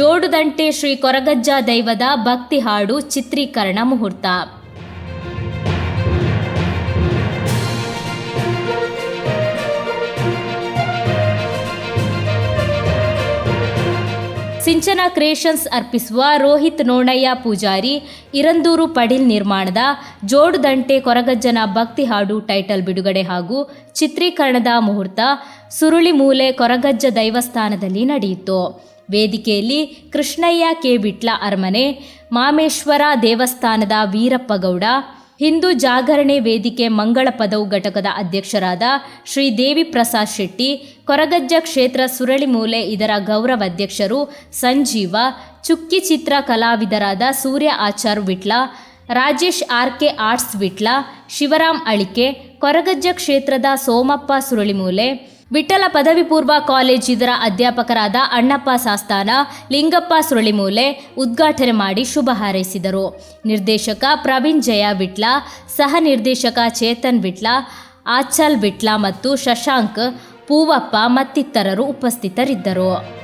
ಜೋಡುದಂಟೆ ಶ್ರೀ ಕೊರಗಜ್ಜ ದೈವದ ಭಕ್ತಿ ಹಾಡು ಚಿತ್ರೀಕರಣ ಮುಹೂರ್ತ. ಸಿಂಚನ ಕ್ರಿಯೇಷನ್ಸ್ ಅರ್ಪಿಸುವ ರೋಹಿತ್ ನೋಣಯ್ಯ ಪೂಜಾರಿ, ಇರಂದೂರು ಪಡಿಲ್ ನಿರ್ಮಾಣದ ಜೋಡುದಂಟೆ ಕೊರಗಜ್ಜನ ಭಕ್ತಿ ಹಾಡು ಟೈಟಲ್ ಬಿಡುಗಡೆ ಹಾಗೂ ಚಿತ್ರೀಕರಣದ ಮುಹೂರ್ತ ಸುರುಳಿ ಮೂಲೆ ಕೊರಗಜ್ಜ ದೈವಸ್ಥಾನದಲ್ಲಿ ನಡೆಯಿತು. ವೇದಿಕೆಯಲ್ಲಿ ಕೃಷ್ಣಯ್ಯ ಕೆ. ಬಿಟ್ಲ ಅರಮನೆ, ಮಾಮೇಶ್ವರ ದೇವಸ್ಥಾನದ ವೀರಪ್ಪಗೌಡ, ಹಿಂದೂ ಜಾಗರಣೆ ವೇದಿಕೆ ಮಂಗಳ ಪದವು ಘಟಕದ ಅಧ್ಯಕ್ಷರಾದ ಶ್ರೀ ದೇವಿ ಪ್ರಸಾದ್ ಶೆಟ್ಟಿ, ಕೊರಗಜ್ಜ ಕ್ಷೇತ್ರ ಸುರಳಿಮೂಲೆ ಇದರ ಗೌರವ ಅಧ್ಯಕ್ಷರು ಸಂಜೀವ, ಚುಕ್ಕಿ ಚಿತ್ರ ಕಲಾವಿದರಾದ Surya Achar Vitla, Rajesh R K arts Vitla, Shivaram Alike, Koragajja ಕ್ಷೇತ್ರದ ಸೋಮಪ್ಪ ಸುರಳಿಮೂಲೆ ವಿಠಲ ಪದವಿ ಪೂರ್ವ ಕಾಲೇಜ್ ಇದರ ಅಧ್ಯಾಪಕರಾದ ಅಣ್ಣಪ್ಪ ಸಾಸ್ತಾನ, ಲಿಂಗಪ್ಪ ಸುರಳಿಮೂಲೆ ಉದ್ಘಾಟನೆ ಮಾಡಿ ಶುಭ ಹಾರೈಸಿದರು. ನಿರ್ದೇಶಕ ಪ್ರವೀಣ್ ಜಯ ವಿಟ್ಲ, ಸಹ ನಿರ್ದೇಶಕ ಚೇತನ್ ವಿಟ್ಲ, ಆಚಲ್ ವಿಟ್ಲ ಮತ್ತು ಶಶಾಂಕ್, ಪೂವಪ್ಪ ಮತ್ತಿತರರು ಉಪಸ್ಥಿತರಿದ್ದರು.